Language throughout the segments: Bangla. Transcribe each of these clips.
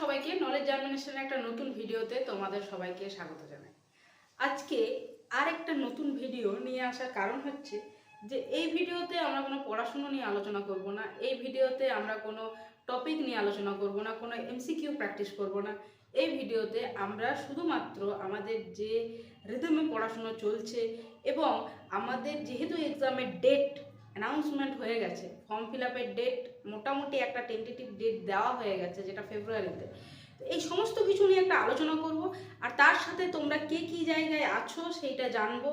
সবাইকে নলেজ জার্মিনেশনের একটা নতুন ভিডিওতে তোমাদের সবাইকে স্বাগত জানাই। আজকে আর একটা নতুন ভিডিও নিয়ে আসার কারণ হচ্ছে যে এই ভিডিওতে আমরা কোনো পড়াশুনো নিয়ে আলোচনা করব না, এই ভিডিওতে আমরা কোনো টপিক নিয়ে আলোচনা করব না, কোনো এমসিকিউ প্র্যাকটিস করব না। এই ভিডিওতে আমরা শুধুমাত্র আমাদের যে রিদমে পড়াশুনো চলছে এবং আমাদের যেহেতু এক্সামের ডেট অ্যানাউন্সমেন্ট হয়ে গেছে ফর্ম ফিল আপের ডেট মোটামুটি একটা টেন্টেটিভ ডেট দেওয়া হয়ে গেছে, যেটা ফেব্রুয়ারিতে এই সমস্ত কিছু নিয়ে একটা আলোচনা করব, আর তার সাথে তোমরা কে কী জায়গায় আছো সেইটা জানব,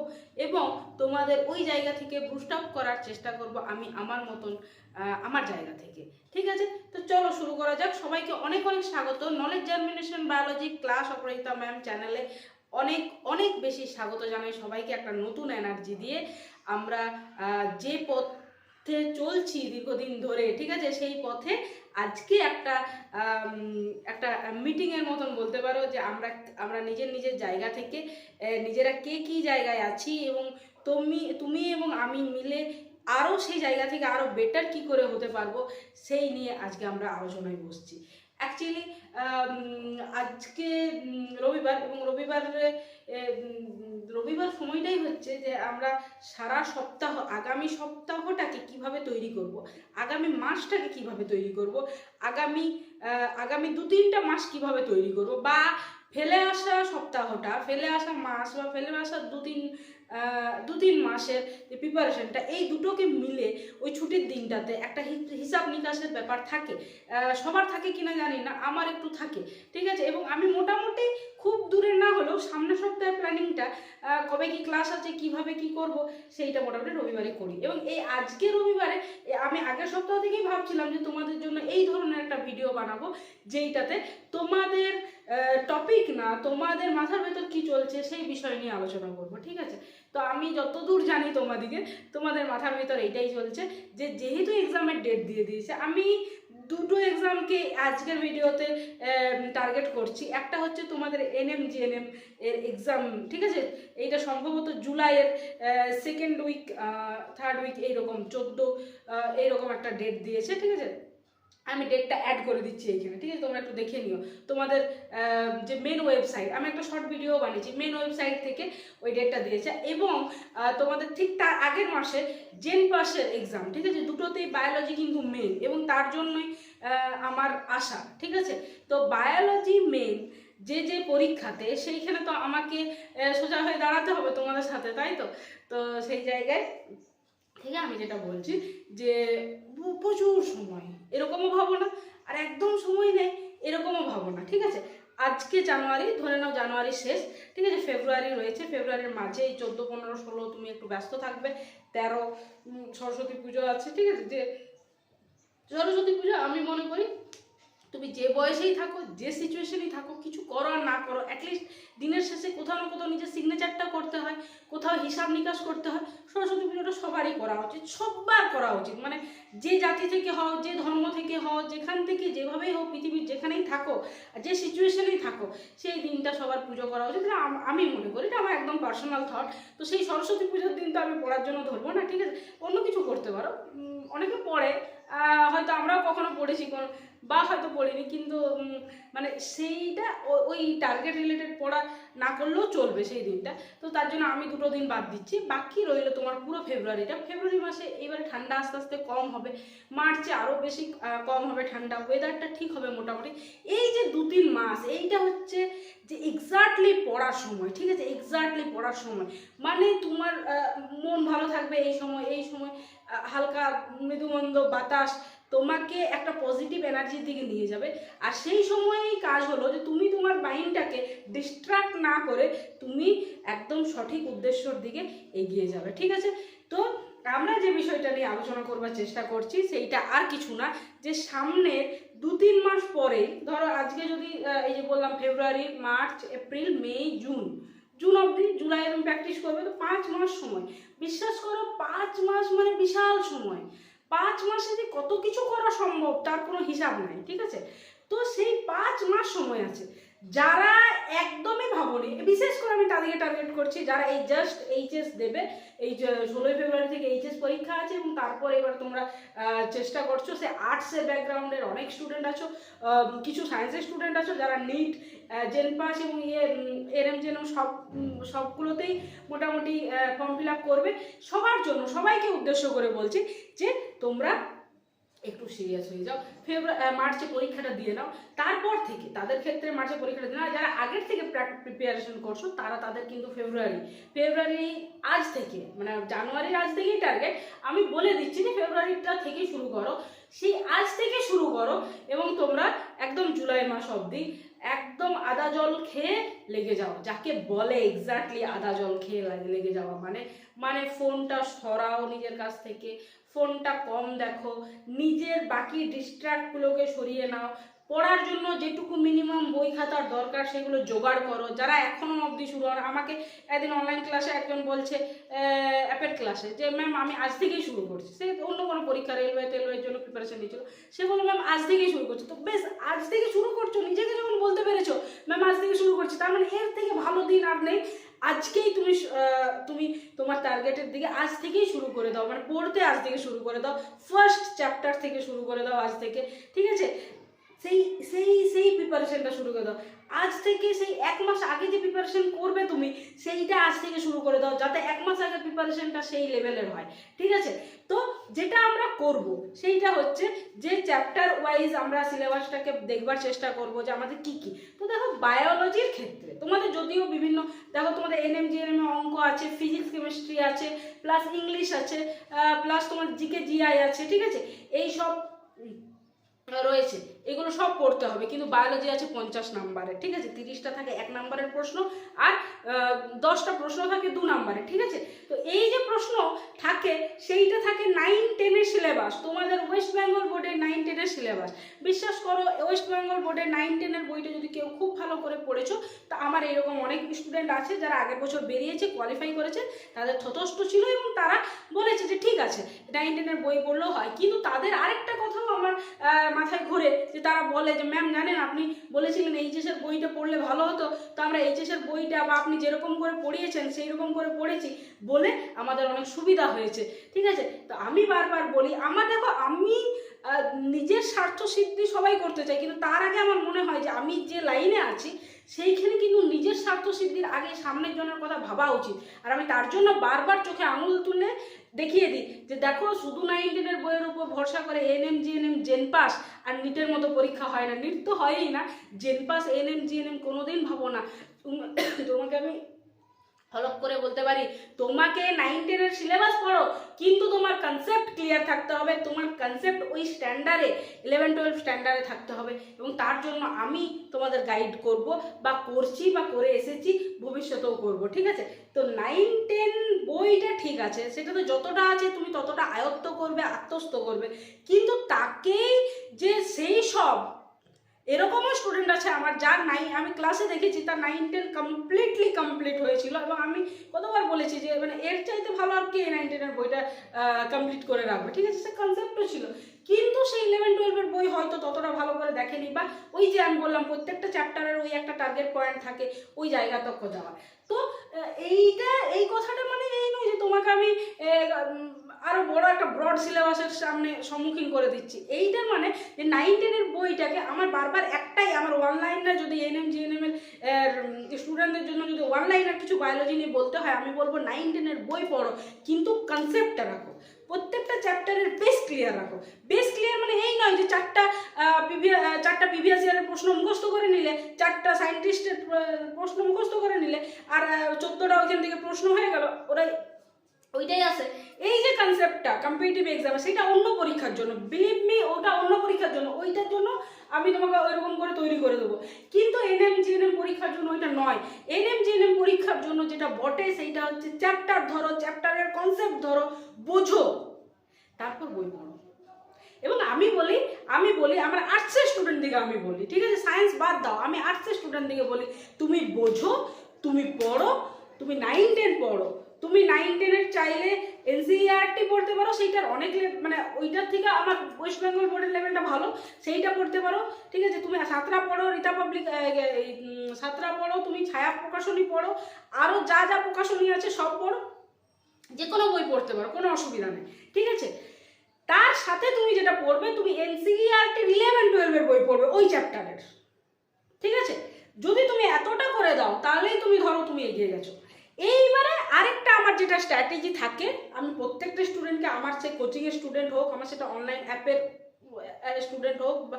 এবং তোমাদের ওই জায়গা থেকে বুস্ট আপ করার চেষ্টা করব আমি আমার মতন আমার জায়গা থেকে। ঠিক আছে? তো চলো শুরু করা যাক। সবাইকে অনেক অনেক স্বাগত। Knowledge germination biology class Aparajita ma'am চ্যানেলে অনেক অনেক বেশি স্বাগত জানাই সবাইকে একটা নতুন এনার্জি দিয়ে। আমরা যে পথে চলছি দীর্ঘদিন ধরে, ঠিক আছে? সেই পথে আজকে একটা একটা মিটিংয়ের মতন বলতে পারো যে আমরা আমরা নিজের নিজের জায়গা থেকে নিজেরা কে কী জায়গায় আছি এবং তুমি তুমি এবং আমি মিলে আরও সেই জায়গা থেকে আরও বেটার কি করে হতে পারব, সেই নিয়ে আজকে আমরা আলোচনায় বসছি। অ্যাকচুয়ালি আজকে রবিবার এবং রবিবারে রবিবার সময়টাই হচ্ছে যে আমরা সারা সপ্তাহ, আগামী সপ্তাহটাকে কীভাবে তৈরি করব? আগামী মাসটাকে কীভাবে তৈরি করব? আগামী আগামী দু তিনটা মাস কীভাবে তৈরি করব? বা ফেলে আসা সপ্তাহটা, ফেলে আসা মাস বা ফেলে আসা দু তিন দু তিন মাসের যে প্রিপারেশনটা এই দুটোকে মিলে ওই ছুটির দিনটাতে একটা হিসাব নিকাশের ব্যাপার থাকে। সবার থাকে কিনা জানি না, আমার একটু থাকে, ঠিক আছে? এবং আমি মোটামুটি খুব দূরে না হলেও সামনের সপ্তাহের প্ল্যানিংটা কবে কি ক্লাস আছে, কীভাবে কি করব, সেইটা মোটামুটি রবিবারে করি। এবং এই আজকে রবিবারে আমি আগের সপ্তাহ থেকেই ভাবছিলাম যে তোমাদের জন্য এই ধরনের একটা ভিডিও বানাবো, যেইটাতে তোমাদের টপিক না, তোমাদের মাথার ভেতর কি চলছে, সেই বিষয় নিয়ে আলোচনা করব, ঠিক আছে? তো আমি যতদূর জানি তোমাদিকে, তোমাদের মাথার ভিতর এইটাই চলছে যে যেহেতু এক্সামের ডেট দিয়ে দিয়েছে, আমি দুটো এক্সামকে আজকের ভিডিওতে টার্গেট করছি। একটা হচ্ছে তোমাদের এনএম জিএনএম এর এক্সাম ঠিক আছে? এইটা সম্ভবত জুলাইয়ের সেকেন্ড উইক থার্ড উইক এইরকম, চোদ্দ এইরকম একটা ডেট দিয়েছে, ঠিক আছে? আমি ডেটটা অ্যাড করে দিচ্ছি এইখানে ঠিক আছে? তোমরা একটু দেখে নিও। তোমাদের যে মেন ওয়েবসাইট আমি একটা শর্ট ভিডিও বানিয়েছি মেন ওয়েবসাইট থেকে ওই ডেটটা দিয়েছে। এবং তোমাদের ঠিক তার আগের মাসে জেন পাসের এক্সাম ঠিক আছে? দুটোতেই বায়োলজি কিন্তু মেন এবং তার জন্যই আমার আশা, ঠিক আছে? তো বায়োলজি মেন যে যে পরীক্ষাতে, সেইখানে তো আমাকে সোজা হয়ে দাঁড়াতে হবে তোমাদের সাথে, তাই তো? তো সেই জায়গায় থেকে আমি যেটা বলছি যে প্রচুর সময়, এরকমও ভাবো না আর একদম সময় নেই, এরকমও ভাবো না ঠিক আছে? আজকে জানুয়ারি, ধরে নাও জানুয়ারি শেষ, ঠিক আছে? ফেব্রুয়ারি রয়েছে, ফেব্রুয়ারির মাঝে এই চোদ্দ, পনেরো, ষোলো তুমি একটু ব্যস্ত থাকবে, তেরো সরস্বতী পুজো আছে, ঠিক আছে? যে সরস্বতী পুজো আমি মনে করি তুমি যে বয়সেই থাকো, যে সিচুয়েশনেই থাকো, কিছু করো আর না করো অ্যাটলিস্ট দিনের শেষে কোথাও না কোথাও নিজের সিগনেচারটা করতে হয়, কোথাও হিসাব নিকাশ করতে হয়। সরস্বতী পুজোটা সবারই করা উচিত, সববার করা উচিত। মানে যে জাতি থেকে হও, যে ধর্ম থেকে হও, যেখান থেকে যেভাবেই হোক, পৃথিবীর যেখানেই থাকো যে সিচুয়েশনেই থাকো, সেই দিনটা সবার পুজো করা উচিত। আমি মনে করি, এটা আমার একদম পার্সোনাল থট তো সেই সরস্বতী পুজোর দিন তো আমি পড়ার জন্য ধরবো না, ঠিক আছে? অন্য কিছু করতে পারো। অনেকে পড়ে হয়তো আমরাও কখনো পড়েছি কোনো বা হয়তো পড়িনি, কিন্তু মানে সেইটা ওই টার্গেট রিলেটেড পড়া না করলেও চলবে সেই দিনটা। তো তার জন্য আমি দুটো দিন বাদ দিচ্ছি। বাকি রইল তোমার পুরো ফেব্রুয়ারিটা। ফেব্রুয়ারি মাসে এবারে ঠান্ডা আস্তে আস্তে কম হবে। মার্চে আরও বেশি কম হবে ঠান্ডা। ওয়েদারটা ঠিক হবে মোটামুটি। এই যে দু তিন মাস, এইটা হচ্ছে যে এক্স্যাক্টলি পড়ার সময়, ঠিক আছে? এক্স্যাক্টলি পড়ার সময়। মানে তোমার মন ভালো থাকবে এই সময় এই সময় হালকা মৃদুমন্দ বাতাস তোমাকে একটা পজিটিভ এনার্জির দিকে নিয়ে যাবে। আর সেই সময়েই কাজ হলো যে তুমি তোমার মাইন্ডটাকে ডিস্ট্রাক্ট না করে তুমি একদম সঠিক উদ্দেশ্যর দিকে এগিয়ে যাবে, ঠিক আছে? তো আমরা যে বিষয়টা নিয়ে আলোচনা করবার চেষ্টা করছি সেইটা আর কিছু না, যে সামনে দু তিন মাস পরে, ধরো আজকে যদি এই যে বললাম February March April May June June অবধি জুলাই তুমি প্র্যাকটিস করবে, তো পাঁচ মাস সময়। বিশ্বাস করো, পাঁচ মাস মানে বিশাল সময়। পাঁচ মাসে যে কত কিছু করা সম্ভব, তার কোনো হিসাব নাই, ঠিক আছে? তো সেই পাঁচ মাস সময় আছে। যারা একদমই ভাবনি, বিশেষ করে আমি তাদেরকে টার্গেট করছি, যারা এই জাস্ট এইচএস দেবে, এই ষোলোই ফেব্রুয়ারি থেকে এইচএস পরীক্ষা আছে এবং তারপর এবার তোমরা চেষ্টা করছ, সে আর্টসের ব্যাকগ্রাউন্ডের অনেক স্টুডেন্ট আছো কিছু সায়েন্সের স্টুডেন্ট আছো, যারা নিট জেন পাস এবং ইয়ে এরএম জেন সব সবগুলোতেই মোটামুটি ফর্ম ফিল আপ করবে। সবার জন্য, সবাইকে উদ্দেশ্য করে বলছি যে তোমরা একটু সিরিয়াস হয়ে যাও। ফেব্রুয়ারি মার্চে পরীক্ষাটা দিয়ে নাও। তারপর থেকে তাদের ক্ষেত্রে মার্চে পরীক্ষাটা দিয়ে নাও। যারা আগের থেকে প্রিপারেশন করছ, তারা তাদের কিন্তু ফেব্রুয়ারি ফেব্রুয়ারি আজ থেকে মানে জানুয়ারির আজ থেকেই টার্গেট আমি বলে দিচ্ছি যে ফেব্রুয়ারিটা থেকেই শুরু করো। সেই আজ থেকে শুরু করো এবং তোমরা একদম জুলাই মাস অবধি একদম আদা জল খেয়ে লেগে যাও। যাকে বলে এক্স্যাক্টলি আদা জল খেয়ে লেগে যাওয়া মানে মানে ফোনটা সরাও নিজের কাছ থেকে। ফোনটা কম দেখো, নিজের বাকি ডিস্ট্র্যাক্টগুলোকে সরিয়ে নাও। পড়ার জন্য যেটুকু মিনিমাম বই খাতার দরকার, সেগুলো জোগাড় করো। যারা এখনও অবধি শুরু হয় আমাকে একদিন অনলাইন ক্লাসে একজন বলছে অ্যাপের ক্লাসে যে ম্যাম আমি আজ থেকেই শুরু করছি। সে অন্য কোনো পরীক্ষা রেলওয়ে টেলওয়ের জন্য প্রিপারেশন নিচ্ছিল সে বলল ম্যাম আজ থেকেই শুরু করছ। তো বেশ, আজ থেকে শুরু করছ, নিজেকে যখন বলতে পেরেছ ম্যাম আজ থেকে শুরু করছি। তার মানে এর থেকে ভালো দিন আর নেই। আজকেই তুমি তুমি তোমার টার্গেটের দিকে আজ থেকেই শুরু করে দাও। মানে পড়তে আজ থেকে শুরু করে দাও। ফার্স্ট চ্যাপ্টার থেকে শুরু করে দাও আজ থেকে। ঠিক আছে? সেই সেই সেই প্রিপারেশনটা শুরু করে দাও। আজ থেকে সেই এক মাস আগে যে প্রিপারেশন করবে তুমি, সেইটা আজ থেকে শুরু করে দাও, যাতে এক মাস আগে প্রিপারেশনটা সেই লেভেলের হয়। ঠিক আছে? তো যেটা আমরা করব, সেইটা হচ্ছে যে চ্যাপ্টার ওয়াইজ আমরা সিলেবাসটাকে দেখবার চেষ্টা করব যে আমাদের কি কি। তো দেখো বায়োলজির ক্ষেত্রে, তোমাদের যদিও বিভিন্ন, দেখো তোমাদের এনএম জিএনএম অঙ্ক আছে ফিজিক্স কেমিস্ট্রি আছে প্লাস ইংলিশ আছে প্লাস তোমার জিকে জিআই আছে, ঠিক আছে? এই সব রয়েছে, এগুলো সব পড়তে হবে, কিন্তু বায়োলজি আছে পঞ্চাশ নাম্বারে, ঠিক আছে? তিরিশটা থাকে এক নাম্বারের প্রশ্ন আর দশটা প্রশ্ন থাকে দু নাম্বারে, ঠিক আছে? তো এই যে প্রশ্ন থাকে, সেইটা থাকে নাইন টেনের সিলেবাস তোমাদের ওয়েস্ট বেঙ্গল বোর্ডের নাইন টেনের সিলেবাস বিশ্বাস করো ওয়েস্ট বেঙ্গল বোর্ডের নাইন টেনের বইটা যদি কেউ খুব ভালো করে পড়েছো, তা আমার এরকম অনেক স্টুডেন্ট আছে যারা আগের বছর বেরিয়েছে কোয়ালিফাই করেছে, তাদের যথেষ্ট ছিল এবং তারা বলেছে যে ঠিক আছে নাইন টেনের বই পড়লেও হয়। কিন্তু তাদের আরেকটা কথাও আমার মাথায় ঘুরে, যে তারা বলে যে ম্যাম জানেন আপনি বলেছিলেন এইচএসের বইটা পড়লে ভালো হতো, তো আমরা এইচএসের বইটা বা আপনি যেরকম করে পড়িয়েছেন সেই রকম করে পড়েছি বলে আমাদের অনেক সুবিধা হয়েছে। ঠিক আছে? তো আমি বারবার বলি, আমার দেখো, আমি নিজের স্বার্থ সিদ্ধি সবাই করতে চাই, কিন্তু তার আগে আমার মনে হয় যে আমি যে লাইনে আছি, সেইখানে কিন্তু নিজের স্বার্থ সিদ্ধির আগে সামনের জনের কথা ভাবা উচিত। আর আমি তার জন্য বারবার চোখে আঙুল তুলে দেখিয়ে দিই যে দেখো, শুধু নাইন টেনের বইয়ের উপর ভরসা করে এনএম, জিএনএম, জেন পাস, আর নিটের মতো পরীক্ষা হয় না। নিট তো হয়ই না, জেন পাস, এনএম, জিএনএম কোনোদিন ভাবো না। তোমাকে আমি হলপ করে বলতে পারি, তোমাকে নাইন টেনের সিলেবাস পড়ো, কিন্তু তোমার কনসেপ্ট ক্লিয়ার থাকতে হবে, তোমার কনসেপ্ট ওই স্ট্যান্ডার্ডে ইলেভেন টুয়েলভ স্ট্যান্ডার্ডে থাকতে হবে এবং তার জন্য আমি তোমাদের গাইড করব বা করছি বা করে এসেছি, ভবিষ্যতেও করব, ঠিক আছে? তো নাইন টেন বইটা ঠিক আছে, সেটা তো যতটা আছে তুমি ততটা আয়ত্ত করবে, আত্মস্থ করবে, কিন্তু তাকেই যে সেই সব এরকমও স্টুডেন্ট আছে আমার, যার নাই, আমি ক্লাসে দেখেছি, তার নাইন টেন কমপ্লিটলি কমপ্লিট হয়েছিল এবং আমি কতবার বলেছি যে মানে এর চাইতে ভালো আর কে নাইন টেনের বইটা কমপ্লিট করে রাখবে? ঠিক আছে, সে কনসেপ্টও ছিল। কিন্তু সেই ইলেভেন টুয়েলভের দেখেনি বা ওই যে আমি বললাম, প্রত্যেকটা চ্যাপ্টারের ওই একটা টার্গেট পয়েন্ট থাকে, ওই জায়গা তক যাওয়া তো এইটা, এই কথাটা মানে এই নয় যে তোমাকে আমি আরও বড় একটা ব্রড সিলেবাসের সামনে সম্মুখীন করে দিচ্ছি। এইটার মানে যে নাইন টেনের বইটাকে আমার বারবার একটাই, আমার ওয়ান লাইনার যদি এনএম জিএনএম এর স্টুডেন্টদের জন্য যদি ওয়ান লাইনার কিছু বায়োলজি নিয়ে বলতে হয়, আমি বলব নাইন টেনের বই পড়ো, কিন্তু কনসেপ্টটা রাখো। প্রত্যেকটা চ্যাপ্টারের বেশ ক্লিয়ার রাখো। বেশ ক্লিয়ার মানে এই নয় যে চারটা চারটা প্রিভিয়াস ইয়ারের প্রশ্ন মুখস্থ করে নিলে, চারটা সায়েন্টিস্টের প্রশ্ন মুখস্থ করে নিলে, আর চোদ্দোটা ওইখান থেকে প্রশ্ন হয়ে গেল, ওরাই, ওইটাই আছে। এই যে কনসেপ্টটা কম্পিটিটিভ এক্সাম সেটা অন্য পরীক্ষার জন্য বিলিভ মি ওটা অন্য পরীক্ষার জন্য, ওইটার জন্য আমি তোমাকে ওইরকম করে তৈরি করে দেবো। কিন্তু এনএম জিএনএম পরীক্ষার জন্য ওইটা নয়। এনএম জিএনএম পরীক্ষার জন্য যেটা বটে সেইটা হচ্ছে চ্যাপ্টার ধরো চ্যাপ্টারের কনসেপ্ট ধরো, বোঝো। তারপর বই পড়ো। এবং আমি বলি আমি বলি, আমার আর্টসের স্টুডেন্ট দিকে আমি বলি, ঠিক আছে? সায়েন্স বাদ দাও, আমি আর্টসের স্টুডেন্ট দিকে বলি, তুমি বোঝো, তুমি পড়ো, তুমি নাইন টেন পড়ো। তুমি নাইন টেনের চাইলে এনসিইআরটি পড়তে পারো, সেইটার অনেক মানে ওইটার থেকে আমার ওয়েস্ট বেঙ্গল বোর্ডের লেভেলটা ভালো, সেইটা পড়তে পারো, ঠিক আছে? তুমি সাতরা পড়ো রীতা পাবলিক সাতরা পড়ো, তুমি ছায়া প্রকাশনী পড়ো আরও যা যা প্রকাশনী আছে সব পড়ো যে কোনো বই পড়তে পারো, কোনো অসুবিধা নেই, ঠিক আছে? তার সাথে তুমি যেটা পড়বে, তুমি এনসিইআরটি ইলেভেন টুয়েলভের বই পড়বে, ওই চ্যাপ্টারের ঠিক আছে? যদি তুমি এতটা করে দাও, তাহলেই তুমি ধরো তুমি এগিয়ে গেছো। এইবারে আরেকটা আমার যেটা স্ট্র্যাটেজি থাকে, আমি প্রত্যেকটা স্টুডেন্টকে আমার সে কোচিংয়ের স্টুডেন্ট হোক, আমার সেটা অনলাইন অ্যাপের স্টুডেন্ট হোক বা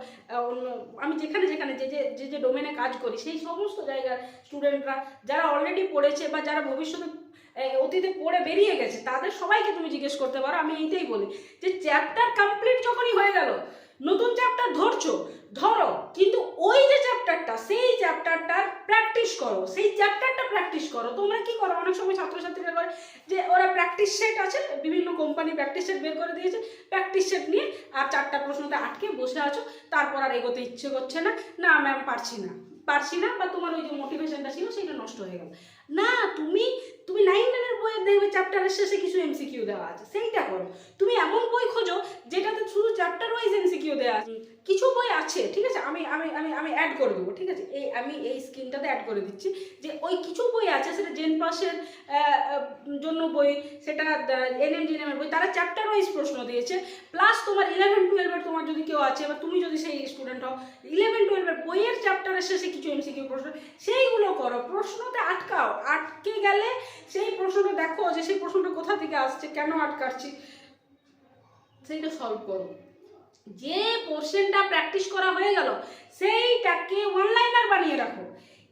অন্য, আমি যেখানে যেখানে যে যে যে যে ডোমেনে কাজ করি, সেই সমস্ত জায়গার স্টুডেন্টরা যারা অলরেডি পড়েছে বা যারা ভবিষ্যতে অতীতে পড়ে বেরিয়ে গেছে, তাদের সবাইকে তুমি জিজ্ঞেস করতে পারো, আমি এইটাই বলি যে চ্যাপ্টার কমপ্লিট যখনই হয়ে গেল নতুন চ্যাপ্টার ধরছো? ধরো, কিন্তু ওই যে চ্যাপ্টারটা সেই চ্যাপ্টারটার প্র্যাকটিস করো। সেই চ্যাপ্টারটা প্র্যাকটিস করো। তোমরা কি করো? অনেক সময় ছাত্রছাত্রীরা করে যে, ওরা প্র্যাকটিস সেট আছে, বিভিন্ন কোম্পানি প্র্যাকটিস সেট বের করে দিয়েছে। প্র্যাকটিস সেট নিয়ে আর চারটা প্রশ্নতে আটকে বসে আছো। তারপর আর এগোতে ইচ্ছে করছে না। না ম্যাম পারছি না। পারছি না বা তোমার ওই যে মোটিভেশনটা ছিল সেটা নষ্ট হয়ে গেল। না, তুমি তুমি নাইন টেনের বইয়ের দেখবে চ্যাপ্টারের শেষে কিছু এমসিকিউ দেওয়া আছে। সেইটা করো। তুমি এমন বই খোঁজো যেটাতে শুধু চ্যাপ্টার ওয়াইজ এমসিকিউ দেওয়া আছে। কিছু বই আছে, ঠিক আছে? আমি আমি আমি আমি অ্যাড করে দেবো, ঠিক আছে? এই, আমি এই স্ক্রিনটাতে অ্যাড করে দিচ্ছি যে ওই কিছু বই আছে, সেটা জেন পাসের জন্য বই, সেটা এনএম জিএনএমের বই, তারা চ্যাপ্টার ওয়াইজ প্রশ্ন দিয়েছে। প্লাস তোমার ইলেভেন টুয়েলভের তোমার যদি কেউ আছে, বা তুমি যদি সেই স্টুডেন্ট হও ইলেভেন টুয়েলভের বইয়ের চ্যাপ্টারের শেষে কিছু এমসিকিউ প্রশ্ন, সেইগুলো করো। প্রশ্নতে আটকাও। আটকে গেলে সেই প্রশ্নটা দেখো যে সেই প্রশ্নটা কোথা থেকে আসছে, কেন আটকাচ্ছি, সেইটা সলভ করো। যে পোর্শনটা প্র্যাকটিস করা হয়ে গেল, সেইটাকে অনলাইনার বানিয়ে রাখো।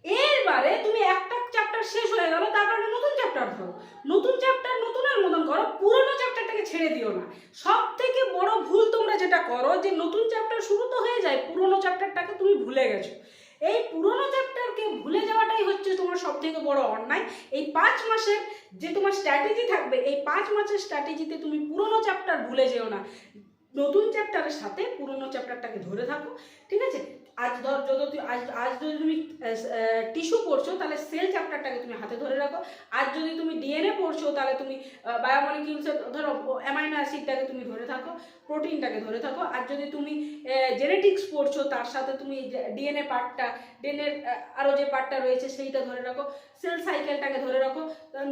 এরবারে তুমি একটা চ্যাপ্টার শেষ হয়ে গেল, তারপর নতুন চ্যাপ্টার ধরো। নতুন চ্যাপ্টার নতুনের মতন করো, পুরোনো চ্যাপ্টারটাকে ছেড়ে দিও না। সব থেকে বড় ভুল তোমরা যেটা করো, যে নতুন চ্যাপ্টার শুরু তো হয়ে যায়, পুরোনো চ্যাপ্টারটাকে তুমি ভুলে গেছো। এই পুরোনো চ্যাপ্টারকে ভুলে যাওয়াটাই হচ্ছে তোমার সব থেকে বড় অন্যায়। এই পাঁচ মাসের যে তোমার স্ট্র্যাটেজি থাকবে, এই পাঁচ মাসের স্ট্র্যাটেজিতে তুমি পুরোনো চ্যাপ্টার ভুলে যেও না। নতুন চ্যাপ্টারের সাথে পুরনো চ্যাপ্টারটাকে ধরে থাকো ঠিক আছে? আজ ধর যদি তুই, আজ আজ যদি তুমি টিস্যু পড়ছো, তাহলে সেল চ্যাপ্টারটাকে তুমি হাতে ধরে রাখো। আজ যদি তুমি ডিএনএ পড়ছো, তাহলে তুমি বায়োমলিকিউলসের ধরো অ্যামাইনো অ্যাসিডটাকে তুমি ধরে থাকো প্রোটিনটাকে ধরে থাকো। আর যদি তুমি জেনেটিক্স পড়ছো, তার সাথে তুমি ডিএনএ পার্টটা ডিএনএর আরও যে পার্টটা রয়েছে, সেইটা ধরে রাখো। সেল সাইকেলটাকে ধরে রাখো।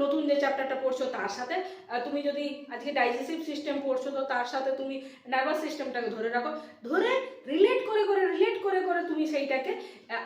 নতুন যে চ্যাপ্টারটা পড়ছো, তার সাথে তুমি যদি আজকে ডাইজেসিভ সিস্টেম পড়ছো, তো তার সাথে তুমি নার্ভাস সিস্টেমটাকে ধরে রাখো। ধরে রিলেট করে করে রিলেট করে করে তুমি সেইটাকে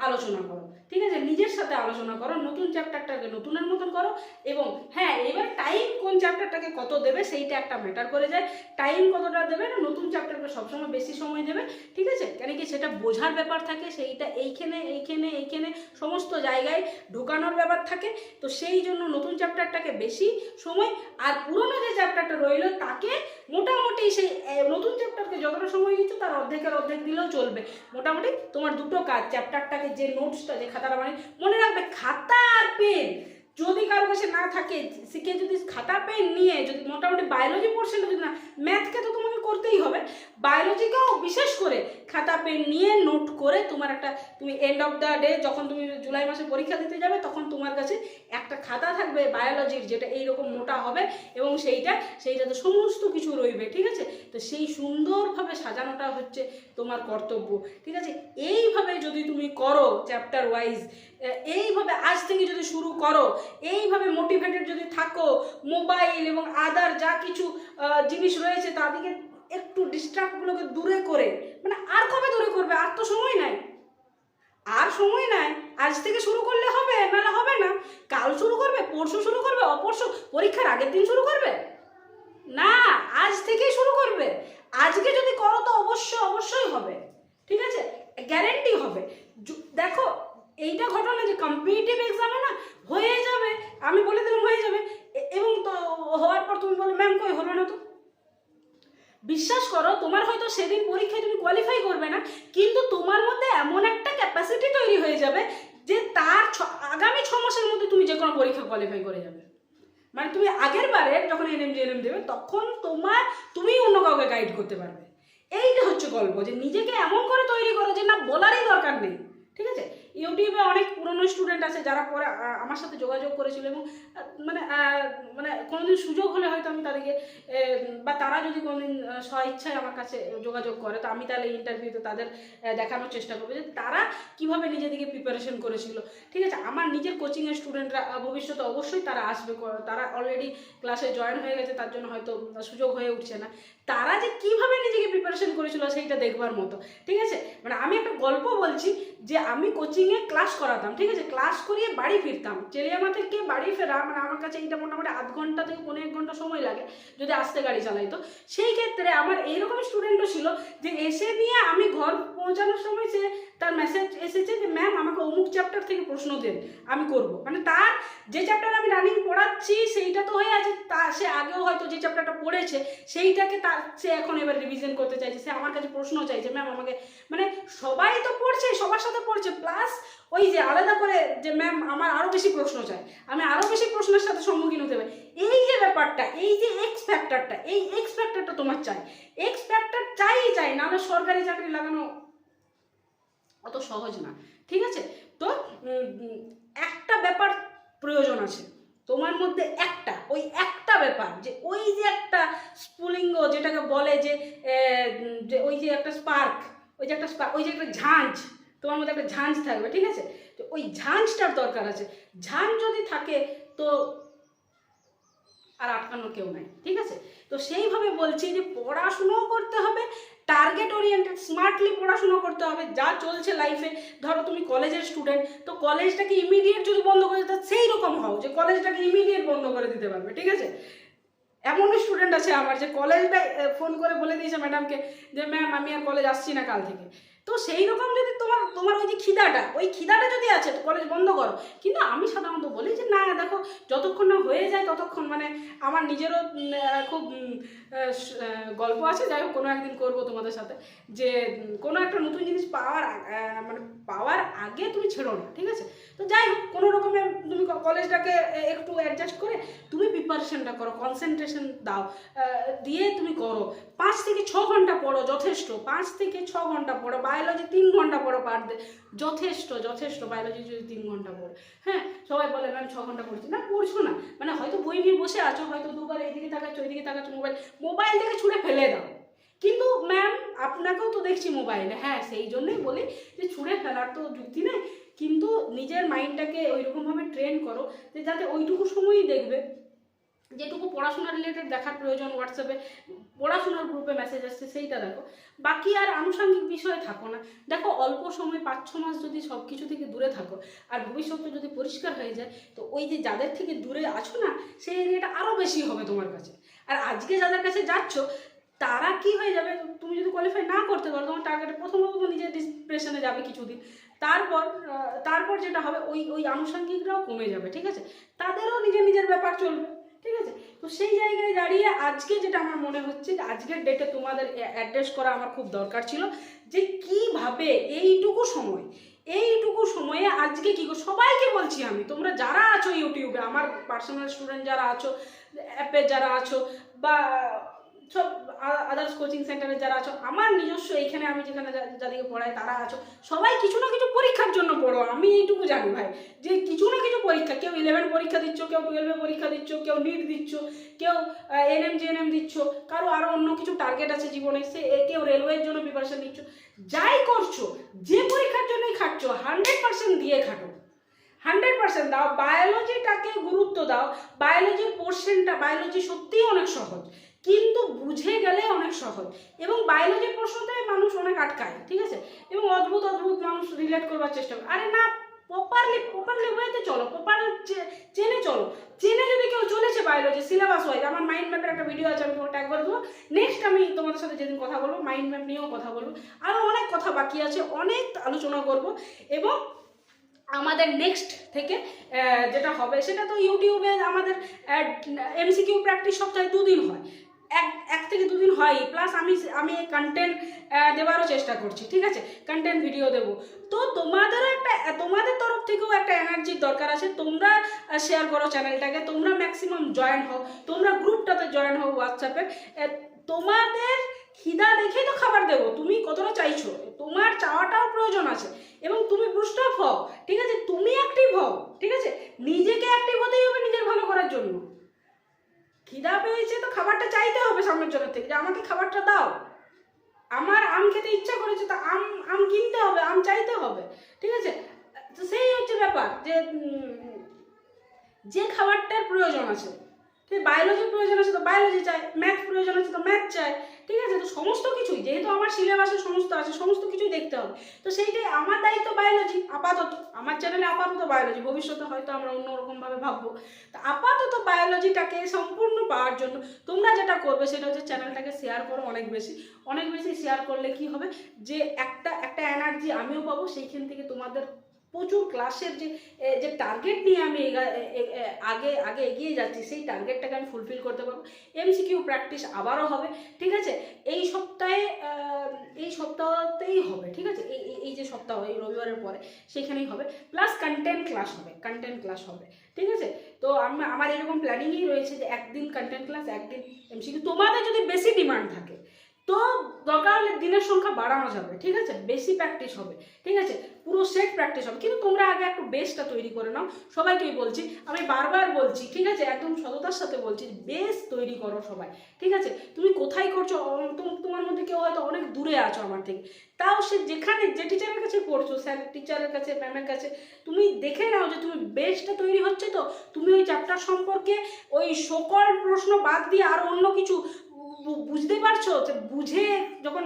আলোচনা করো। ঠিক আছে, নিজের সাথে আলোচনা করো, নতুন চ্যাপ্টারটাকে নতুনের মতন করো এবং হ্যাঁ এবার টাইম কোন চ্যাপ্টারটাকে কত দেবে সেইটা একটা ম্যাটার করে যায়। টাইম কতটা দেবে না নতুন চ্যাপ্টারকে সবসময় বেশি সময় দেবে, ঠিক আছে? কেন কি সেটা বোঝার ব্যাপার থাকে, সেইটা এইখানে এইখানে এইখানে সমস্ত জায়গায় ঢোকানোর ব্যাপার থাকে। তো সেই জন্য নতুন চ্যাপ্টারটাকে বেশি সময় আর পুরোনো যে চ্যাপ্টারটা রইল তাকে মোটামুটি সেই নতুন চ্যাপ্টারকে যতটা সময় দিচ্ছ তার অর্ধেকের অর্ধেক দিলেও চলবে। মোটামুটি তোমার দুটো কাজ চ্যাপ্টারটাকে যে নোটসটা যে খাতাটা মানে মনে রাখবে খাতা আর পেন। যদি কারও কাছে না থাকে শিখে যদি খাতা পেন নিয়ে যদি মোটামুটি বায়োলজি পোর্শনটা যদি না ম্যাথকে তো তোমাকে করতেই হবে। বায়োলজিকেও বিশেষ করে খাতা পেন নিয়ে নোট করে তোমার একটা, তুমি এন্ড অফ দ্য ডে যখন তুমি জুলাই মাসে পরীক্ষা দিতে যাবে তখন তোমার কাছে একটা খাতা থাকবে বায়োলজির যেটা এইরকম মোটা হবে এবং সেইটা সেইটাতে সমস্ত কিছু রইবে, ঠিক আছে? তো সেই সুন্দরভাবে সাজানোটা হচ্ছে তোমার কর্তব্য, ঠিক আছে? এইভাবে যদি তুমি করো চ্যাপ্টার ওয়াইজ এইভাবে আজ থেকে যদি শুরু করো, এইভাবে মোটিভেটেড যদি থাকো মোবাইল এবং আদার যা কিছু জিনিস রয়েছে তাদেরকে একটু ডিস্ট্রাক্টগুলোকে দূরে করে মানে আর কবে দূরে করবে? আর তো সময় নাই। আর সময় নাই। আজ থেকে শুরু করলে হবে, নাহলে হবে না। কাল শুরু করবে, পরশু শুরু করবে, অপরশু, পরীক্ষার আগের দিন শুরু করবে? না, আজ থেকেই শুরু করবে। আজকে যদি করো তো অবশ্যই অবশ্যই হবে। ঠিক আছে? গ্যারেন্টি হবে। দেখো, এইটা ঘটনা যে কম্পিটিটিভ এক্সামে না, হয়ে যাবে। আমি বলে দিলাম হয়ে যাবে। এবং তো, হওয়ার পর তুমি বলো ম্যাম কই হলো না তো? বিশ্বাস করো, তোমার হয়তো সেদিন পরীক্ষায় তুমি কোয়ালিফাই করবে না, কিন্তু তোমার মধ্যে এমন একটা ক্যাপাসিটি তৈরি হয়ে যাবে যে তার আগামী ছ মাসের মধ্যে তুমি যে কোনো পরীক্ষা কোয়ালিফাই করে যাবে। মানে তুমি আগের বারে যখন এনএম জিএনএম দেবে, তখন তোমার, তুমি অন্য কাউকে গাইড করতে পারবে। এইটা হচ্ছে গল্প, যে নিজেকে এমন করে তৈরি করো যে না, বলারই দরকার নেই, ঠিক আছে? ইউটিউবে অনেক পুরনো স্টুডেন্ট আছে যারা পরে আমার সাথে যোগাযোগ করেছিল এবং মানে মানে কোনোদিন সুযোগ হলে হয়তো আমি তাদেরকে বা তারা যদি কোনোদিন স্বইচ্ছায় আমার কাছে যোগাযোগ করে, তো আমি তাহলে ইন্টারভিউতে তাদের দেখানোর চেষ্টা করব যে তারা কীভাবে নিজেদেরকে প্রিপারেশন করেছিল। ঠিক আছে, আমার নিজের কোচিংয়ের স্টুডেন্টরা ভবিষ্যতে অবশ্যই তারা আসবে তারা অলরেডি ক্লাসে জয়েন হয়ে গেছে, তার জন্য হয়তো সুযোগ হয়ে উঠছে না। তারা যে কীভাবে নিজেকে প্রিপারেশন করেছিল, সেইটা দেখবার মতো। ঠিক আছে মানে আমি একটা গল্প বলছি যে, আমি কোচিংয়ে ক্লাস করাতাম, ঠিক আছে? ক্লাস করিয়ে বাড়ি ফিরতাম। চেলিয়ামা থেকে বাড়ি ফেরা মানে আমার কাছে এইটা মোটামুটি আধ ঘণ্টা থেকে পনেরো এক ঘণ্টা সময় লাগে যদি আসতে গাড়ি চালাইতো। সেই ক্ষেত্রে আমার এইরকম স্টুডেন্টও ছিল যে এসে নিয়ে আমি ঘর পৌঁছানোর সময় সে তার মেসেজ এসেছে যে ম্যাম আমাকে অমুক চ্যাপ্টার থেকে প্রশ্ন দেন, আমি করব। মানে তার যে চ্যাপ্টার আমি রানিং পড়াচ্ছি, সেইটা তো হয়ে আছে। তা সে আগেও হয়তো যে চ্যাপ্টারটা পড়েছে, সেইটাকে তার, সে এখন এবার রিভিশন করতে চাইছে। সে আমার কাছে প্রশ্ন চাইছে ম্যাম আমাকে মানে সবাই তো পড়ছে, সবার সাথে পড়ছে। প্লাস ওই যে আলাদা করে যে ম্যাম আমার আরও বেশি প্রশ্ন চাই। আমি আরও বেশি প্রশ্নের সাথে সম্মুখীন হতে হবে এই যে ব্যাপারটা, এই যে এক্স ফ্যাক্টরটা এই এক্স ফ্যাক্টরটা তোমার চাই। এক্স ফ্যাক্টর চাই চাই। নাহলে সরকারি চাকরি লাগানো অত সহজ না ঠিক আছে? তো একটা ব্যাপার প্রয়োজন আছে। তোমার মধ্যে একটা ওই একটা ব্যাপার যে ওই যে একটা স্পুলিঙ্গ যেটাকে বলে যে যে ওই যে একটা স্পার্ক ওই যে একটা spark, ওই যে একটা ঝাঁঝ তোমার মধ্যে একটা ঝাঁঝ থাকবে ঠিক আছে? তো ওই ঝাঁঝটার দরকার আছে। ঝাঁঝ যদি থাকে তো আর আটকানোর কেউ নাই ঠিক আছে? তো সেইভাবে বলছি যে পড়াশুনোও করতে হবে টার্গেট ওরিয়েন্টেড স্মার্টলি পড়াশুনো করতে হবে, যা চলছে লাইফে ধরো তুমি কলেজের স্টুডেন্ট তো কলেজটাকে ইমিডিয়েট যদি বন্ধ করে দিতে, সেই রকম হও যে কলেজটাকে ইমিডিয়েট বন্ধ করে দিতে পারবে, ঠিক আছে? এমন স্টুডেন্ট আছে আমার যে কলেজটা ফোন করে বলে দিয়েছে ম্যাডামকে যে ম্যাম আমি আর কলেজ আসছি না কাল থেকে। তো সেই রকম যদি তোমার তোমার ওই যে খিদাটা, ওই খিদাটা যদি আছে তো কলেজ বন্ধ করো। কিন্তু আমি সাধারণত বলি যে, না, দেখো, যতক্ষণ না হয়ে যায় ততক্ষণ মানে আমার নিজেরও খুব গল্প আছে, যাই হোক, কোনো একদিন করব তোমাদের সাথে। যে কোনো একটা নতুন জিনিস পাওয়ার মানে পাওয়ার আগে তুমি ছেড়ো না, ঠিক আছে? তো যাই হোক, কোনো রকমে তুমি কলেজটাকে একটু অ্যাডজাস্ট করে তুমি প্রিপারেশনটা করো কনসেন্ট্রেশন দাও। দিয়ে তুমি করো। পাঁচ থেকে ছ ঘণ্টা পড়ো যথেষ্ট। পাঁচ থেকে ছ ঘণ্টা পড়ো বায়োলজি তিন ঘণ্টা পড়ো পার যথেষ্ট যথেষ্ট বায়োলজি যদি তিন ঘণ্টা পড়ো। হ্যাঁ সবাই বলে ম্যাম ছ ঘণ্টা পড়ছি। না, পড়ছো না। মানে হয়তো বই নিয়ে বসে আছো, হয়তো দুবার এইদিকে তাকাচ্ছ, ওইদিকে তাকাচ্ছ মোবাইল মোবাইল থেকে ছুঁড়ে ফেলে দাও। কিন্তু ম্যাম আপনাকেও তো দেখছি মোবাইলে হ্যাঁ সেই জন্যই বলি যে ছুঁড়ে ফেলার তো যুক্তি নেই। কিন্তু নিজের মাইন্ডটাকে ওইরকমভাবে ট্রেন করো যে যাতে ওইটুকু সময়ই দেখবে। যেটুকু পড়াশোনা রিলেটেড দেখার প্রয়োজন হোয়াটসঅ্যাপে পড়াশোনার গ্রুপে মেসেজ আসছে, সেইটা দেখো। বাকি আর আনুষঙ্গিক বিষয়ে থাকো না। দেখো, অল্প সময় পাঁচ, ছ মাস যদি সব কিছু থেকে দূরে থাকো, আর ভবিষ্যতে যদি পরিষ্কার হয়ে যায়, তো ওই যে যাদের থেকে দূরে আছো না, সেই এরিয়াটা আরও বেশি হবে তোমার কাছে। আর আজকে যাদের কাছে যাচ্ছ, তারা কি হয়ে যাবে? তুমি যদি কোয়ালিফাই না করতে পারো, তোমার টার্গেটে প্রথমত নিজের ডিপ্রেশনে যাবে কিছুদিন। তারপর তারপর যেটা হবে, ওই ওই আনুষঙ্গিকরাও কমে যাবে, ঠিক আছে? তাদেরও নিজের নিজের ব্যাপার চলবে। ঠিক আছে? তো সেই জায়গায় দাঁড়িয়ে আজকে যেটা আমার মনে হচ্ছে যে আজকের ডেটে তোমাদের অ্যাড্রেস করা আমার খুব দরকার ছিল যে কীভাবে এইটুকু সময়, এইটুকু সময়ে আজকে কী সবাইকে বলছি আমি, তোমরা যারা আছো ইউটিউবে, আমার পার্সোনাল স্টুডেন্ট যারা আছো অ্যাপে যারা আছো বা সব আদার্স কোচিং সেন্টারে যারা আছো, আমার নিজস্ব এইখানে আমি যেখানে যাদেরকে পড়াই তারা আছো। সবাই কিছু না কিছু পরীক্ষার জন্য পড়ো, আমি এইটুকু জানি ভাই। যে কিছু না কিছু পরীক্ষা, কেউ ইলেভেন পরীক্ষা দিচ্ছ, কেউ টুয়েলভে পরীক্ষা দিচ্ছ, কেউ নিট দিচ্ছ, কেউ এনএম জিএনএম দিচ্ছ, কারও আরও অন্য কিছু টার্গেট আছে জীবনে, সে কেউ রেলওয়ের জন্য প্রিপারেশন নিচ্ছ যাই করছ, যে পরীক্ষার জন্যই খাটছ হান্ড্রেড পার্সেন্ট দিয়ে খাটো। হান্ড্রেড পার্সেন্ট দাও। বায়োলজিটাকে গুরুত্ব দাও। বায়োলজির পোর্শনটা বায়োলজি সত্যিই অনেক সহজ। কিন্তু বুঝে গেলে অনেক সহজ। এবং বায়োলজির প্রশ্নতে মানুষ অনেক আটকায়, ঠিক আছে? এবং অদ্ভুত অদ্ভুত মানুষ রিলেট করবার চেষ্টা করে। আরে না প্রপারলি প্রপারলি ওয়েতে চলো প্রপার চেনে চলো। চেনে যদি কেউ চলেছে বায়োলজি সিলেবাস ওয়াইজ আমার মাইন্ড ম্যাপের একটা ভিডিও আছে, আমি তোমাকে ট্যাগ করে দেবো। নেক্সট আমি তোমাদের সাথে যেদিন কথা বলব মাইন্ড ম্যাপ নিয়েও কথা বলব। আরও অনেক কথা বাকি আছে, অনেক আলোচনা করব। এবং আমাদের নেক্সট থেকে যেটা হবে, সেটা তো ইউটিউবে আমাদের এমসিকিউ প্র্যাকটিস সপ্তাহে দুদিন হয়। এক এক থেকে দুদিন হয় প্লাস আমি আমি কন্টেন্ট দেওয়ারও চেষ্টা করছি, ঠিক আছে? কন্টেন্ট ভিডিও দেবো। তো তোমাদেরও একটা, তোমাদের তরফ থেকেও একটা এনার্জির দরকার আছে। তোমরা শেয়ার করো চ্যানেলটাকে তোমরা ম্যাক্সিমাম জয়েন হও। তোমরা গ্রুপটাতে জয়েন হও হোয়াটসঅ্যাপে তোমাদের খিদা দেখেই তো খাবার দেবো। তুমি কতটা চাইছো? তোমার চাওয়াটাও প্রয়োজন আছে। এবং তুমি বুস্ট আপ হও, ঠিক আছে? তুমি অ্যাক্টিভ হও, ঠিক আছে? নিজেকে অ্যাক্টিভ হতেই হবে নিজের ভালো করার জন্য। খিদা পেয়েছে তো খাবারটা চাইতে হবে সামনের জনের থেকে, যে আমাকে খাবারটা দাও। আমার আম খেতে ইচ্ছা করেছে তো আম আম কিনতে হবে, আম চাইতে হবে, ঠিক আছে? তো সেই হচ্ছে ব্যাপার যে যে খাবারটার প্রয়োজন আছে ঠিক বায়োলজির প্রয়োজন আছে তো বায়োলজি চাই ম্যাথ প্রয়োজন আছে তো ম্যাথ চাই, ঠিক আছে? তো সমস্ত কিছুই, যেহেতু আমার সিলেবাসে সমস্ত আছে, সমস্ত কিছুই দেখতে হবে। তো সেইটাই আমার দায়িত্ব বায়োলজি আপাতত। আমার চ্যানেলে আপাতত বায়োলজি ভবিষ্যতে হয়তো আমরা অন্যরকমভাবে ভাববো। তো আপাতত বায়োলজিটাকে সম্পূর্ণ পাওয়ার জন্য তোমরা যেটা করবে, সেটা হচ্ছে চ্যানেলটাকে শেয়ার করো অনেক বেশি। অনেক বেশি শেয়ার করলে কি হবে? যে একটা একটা এনার্জি আমিও পাবো, সেইখান থেকে তোমাদের প্রচুর ক্লাসের যে যে টার্গেট নিয়ে আমি আগে আগে এগিয়ে যাচ্ছি, সেই টার্গেটটাকে আমি ফুলফিল করতে পারব। এমসিকিউ প্র্যাকটিস আবারও হবে, ঠিক আছে? এই সপ্তাহে এই সপ্তাহতেই হবে, ঠিক আছে? এই, এই- এই যে সপ্তাহ, এই রবিবারের পরে সেখানেই হবে। প্লাস কন্টেন্ট ক্লাস হবে কন্টেন্ট ক্লাস হবে, ঠিক আছে? তো আমি, আমার এরকম প্ল্যানিংই রয়েছে যে একদিন কন্টেন্ট ক্লাস একদিন এমসিকিউ তোমাদের যদি বেশি ডিমান্ড থাকে, তো দরকার হলে দিনের সংখ্যা বাড়ানো যাবে, ঠিক আছে? বেশি প্র্যাকটিস হবে, ঠিক আছে? পুরো সেট প্র্যাকটিস হবে। কিন্তু তোমরা আগে একটু বেসটা তৈরি করে নাও। সবাইকেই বলছি, আমি বারবার বলছি, ঠিক আছে? একদম সততার সাথে বলছি বেস তৈরি করো সবাই, ঠিক আছে? তুমি কোথায় করছ? তোমার মধ্যে কেউ হয়তো অনেক দূরে আছো আমার থেকে। তাও সে যেখানে, যে টিচারের কাছে পড়ছো স্যার টিচারের কাছে ম্যামের কাছে, তুমি দেখে নাও যে তুমি বেসটা তৈরি হচ্ছে তো। তুমি ওই চ্যাপ্টার সম্পর্কে ওই সকল প্রশ্ন বাদ দিয়ে আর অন্য কিছু বুঝতে পারছ? বুঝে যখন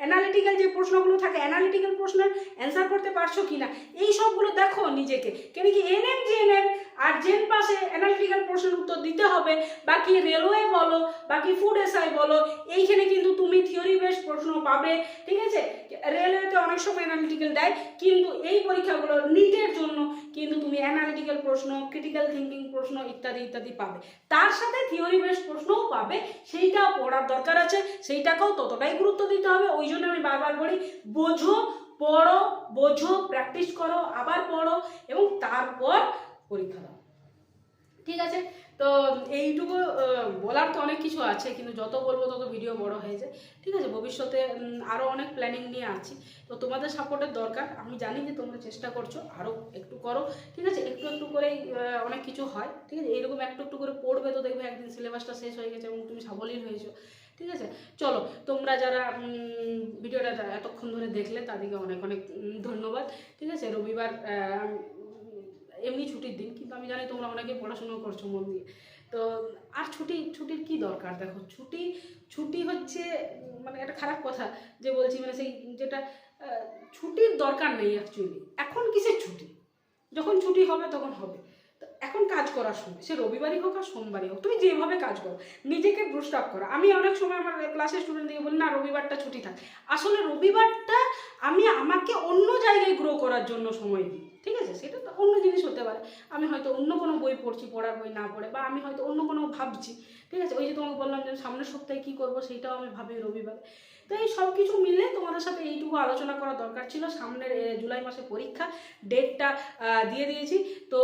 অ্যানালিটিক্যাল যে প্রশ্নগুলো থাকে অ্যানালিটিক্যাল প্রশ্নের অ্যান্সার করতে পারছ কি না এই সবগুলো দেখো নিজেকে। কেন কি এনএম জিএনএম আর জেন পাশে অ্যানালিটিক্যাল প্রশ্নের উত্তর দিতে হবে। বাকি রেলওয়ে বলো, বাকি ফুড এসআই বলো, এইখানে কিন্তু তুমি থিওরি বেস প্রশ্ন পাবে, ঠিক আছে? রেলওয়েতে অনেক সময় অ্যানালিটিক্যাল দেয়, কিন্তু এই পরীক্ষাগুলো নিটের জন্য কিন্তু অ্যানালিটিক্যাল প্রশ্ন ক্রিটিক্যাল থিঙ্কিং প্রশ্ন ইত্যাদি ইত্যাদি পাবে। তার সাথে থিওরি বেস প্রশ্নও পাবে। সেইটা পড়ার দরকার আছে। সেইটাকেও ততটাই গুরুত্ব দিতে হবে। ওই জন্য আমি বারবার বলি, বোঝো, পড়ো, বোঝো প্র্যাকটিস করো, আবার পড়ো এবং তারপর পরীক্ষা দাও। ঠিক আছে? তো এইটুকু বলার তো অনেক কিছু আছে, কিন্তু যত বলব তত ভিডিও বড় হয়ে যায়। ঠিক আছে, ভবিষ্যতে আরও অনেক প্ল্যানিং নিয়ে আছি। তো তোমাদের সাপোর্টের দরকার। আমি জানি যে তোমরা চেষ্টা করছ আরও একটু করো। ঠিক আছে, একটু একটু করেই অনেক কিছু হয়। ঠিক আছে, এইরকম একটু একটু করে পড়বে তো দেখবে একদিন সিলেবাসটা শেষ হয়ে গেছে এবং তুমি সাবলীল হয়েছো। ঠিক আছে, চলো, তোমরা যারা ভিডিওটা এতক্ষণ ধরে দেখলে তাদেরকে অনেক অনেক ধন্যবাদ। ঠিক আছে, রবিবার এমনি ছুটির দিন, কিন্তু আমি জানি তোমরা অনেকে পড়াশুনো করছ মন দিয়ে। তো, আর ছুটি, ছুটির কি দরকার? দেখো, ছুটি ছুটি হচ্ছে মানে একটা খারাপ কথা যে বলছি মানে সেই যেটা ছুটির দরকার নেই অ্যাকচুয়ালি এখন কিসের ছুটি? যখন ছুটি হবে, তখন হবে। এখন কাজ করার সময় সে রবিবারই হোক আর সোমবারই হোক, তুমি যেভাবে কাজ করো, নিজেকে ব্রুস্ট আপ করো। আমি অনেক সময় আমার ক্লাসের স্টুডেন্টদেরকে বলি, না, রবিবারটা ছুটি থাক। আসলে রবিবারটা আমি আমাকে অন্য জায়গায় গ্রো করার জন্য সময় দিই, ঠিক আছে? সেটা তো অন্য জিনিস হতে পারে। আমি হয়তো অন্য কোনো বই পড়ছি, পড়ার বই না পড়ে, বা আমি হয়তো অন্য কোনো ভাবছি, ঠিক আছে? ওই যে তোমাকে বললাম যে সামনের সপ্তাহে কী করব সেইটাও আমি ভাবি রবিবার। তো এই সব কিছু মিলে তোমাদের সাথে এইটুকু আলোচনা করা দরকার ছিল। সামনের জুলাই মাসে পরীক্ষা ডেটটা দিয়ে দিয়েছি। তো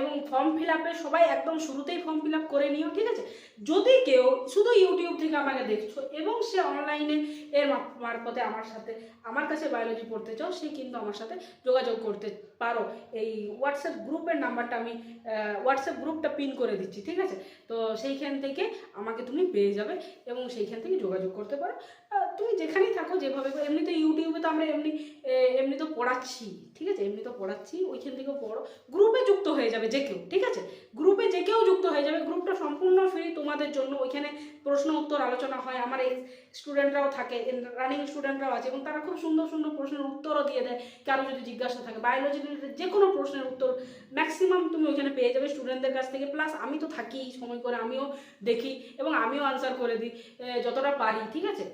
এবং ফর্ম ফিল আপে সবাই একদম শুরুতেই ফর্ম ফিল আপ করে নিও, ঠিক আছে? যদি কেউ শুধু ইউটিউব থেকে আমাকে দেখছ এবং সে অনলাইনে এর মারফতে আমার সাথে, আমার কাছে বায়োলজি পড়তে চাও, সে কিন্তু আমার সাথে যোগাযোগ করতে পারো। এই হোয়াটসঅ্যাপ গ্রুপের নাম্বারটা আমি হোয়াটসঅ্যাপ গ্রুপটা পিন করে দিচ্ছি, ঠিক আছে? তো সেইখান থেকে আমাকে তুমি পেয়ে যাবে এবং সেইখান থেকে যোগাযোগ করতে পারো। তুমি যেখানেই থাকো, যেভাবে এমনি তো ইউটিউবে তো আমরা এমনি এমনি তো পড়াচ্ছি, ঠিক আছে? এমনি তো পড়াচ্ছি, ওইখান থেকেও পড়ো। গ্রুপে যুক্ত হয়ে যাবে যে কেউ, ঠিক আছে? গ্রুপে যে কেউ যুক্ত হয়ে যাবে গ্রুপটা সম্পূর্ণ ফ্রি তোমাদের জন্য। ওইখানে প্রশ্ন, উত্তর, আলোচনা হয়। আমার এই স্টুডেন্টরাও থাকে রানিং স্টুডেন্টরাও আছে, এবং তারা খুব সুন্দর সুন্দর প্রশ্নের উত্তরও দিয়ে দেয়, কারও যদি জিজ্ঞাসা থাকে। বায়োলজি যে কোনো প্রশ্নের উত্তর ম্যাক্সিমাম তুমি ওইখানে পেয়ে যাবে স্টুডেন্টদের কাছ থেকে। প্লাস আমি তো থাকি, সময় করে আমিও দেখি, এবং আমিও আনসার করে দিই যতটা পারি, ঠিক আছে?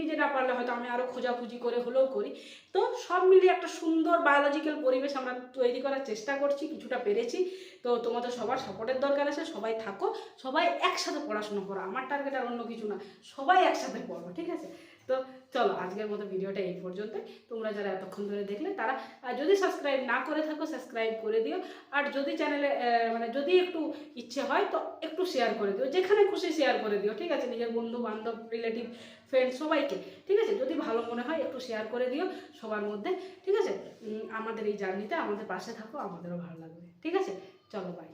নিজে না পারলে হয়তো আমি আরও খোঁজাখুঁজি করে হলেও করি। তো সব মিলিয়ে একটা সুন্দর বায়োলজিক্যাল পরিবেশ আমরা তৈরি করার চেষ্টা করছি, কিছুটা পেরেছি। তো তোমাদের সবার সাপোর্টের দরকার আছে, সবাই থাকো, সবাই একসাথে পড়াশুনো করো। আমার টার্গেট আর অন্য কিছু না, সবাই একসাথে পড়ো, ঠিক আছে? তো চলো আজকের মতো ভিডিওটা এই পর্যন্ত তোমরা যারা এতক্ষণ ধরে দেখলে তারা যদি সাবস্ক্রাইব না করে থাকো সাবস্ক্রাইব করে দিও। আর যদি চ্যানেলে মানে যদি একটু ইচ্ছে হয়, তো একটু শেয়ার করে দিও। যেখানে খুশি শেয়ার করে দিও, ঠিক আছে? নিজের বন্ধু, বান্ধব রিলেটিভ ফ্রেন্ড সবাইকে, ঠিক আছে? যদি ভালো মনে হয়, একটু শেয়ার করে দিও সবার মধ্যে, ঠিক আছে? আমাদের এই জার্নিতে আমাদের পাশে থাকো, আমাদেরও ভালো লাগবে, ঠিক আছে? চলো বাই